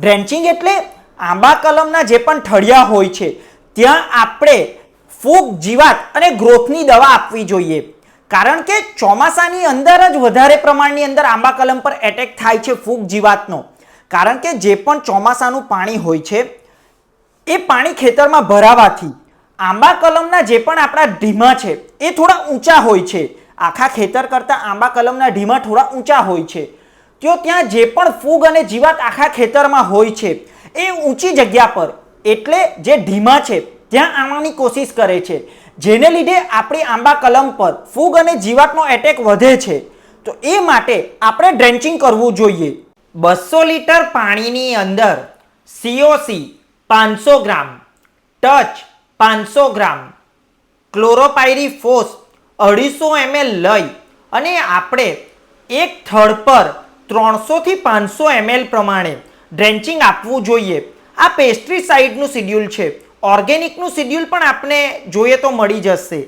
Drenching એટલે આંબા કલમના જે પણ ઠળિયા હોય છે, ત્યાં આપણે ફૂગ, જીવાત અને ગ્રોથની દવા આપવી જોઈએ. કારણ કે ચોમાસાની અંદર જ વધારે પ્રમાણની અંદર આંબા કલમ પર એટેક થાય છે ફૂગ, જીવાતનો. કારણ કે જે પણ ચોમાસાનું પાણી હોય છે, એ પાણી ખેતરમાં ભરાવાથી આંબા કલમના જે પણ આપણા ઢીમા છે, એ થોડા ઊંચા હોય છે. આખા ખેતર કરતાં આંબા કલમના ઢીમા થોડા ઊંચા હોય છે. તો ત્યાં જે પણ ફૂગ અને જીવાત આખા ખેતરમાં હોય છે, એ ઊંચી જગ્યા પર, એટલે જે ઢીમા છે, ત્યાં આવવાની કોશિશ કરે છે. જેને લીધે આપણી આંબા કલમ પર ફૂગ અને જીવાતનો એટેક વધે છે. તો એ માટે આપણે ડ્રેન્ચિંગ કરવું જોઈએ. બસો લીટર પાણીની અંદર સીઓસી પાંચસો ગ્રામ, ટચ પાંચસો ગ્રામ, ક્લોરોપાયરીફોસ અઢીસો એમએલ લઈ અને આપણે એક થડ પર ત્રણસોથી પાંચસો એમએલ પ્રમાણે ડ્રેન્ચિંગ આપવું જોઈએ. આ પેસ્ટ્રીસાઇડનું શિડ્યુલ છે. ઓર્ગેનિકનું શિડ્યુલ પણ આપને જોઈએ તો મળી જશે.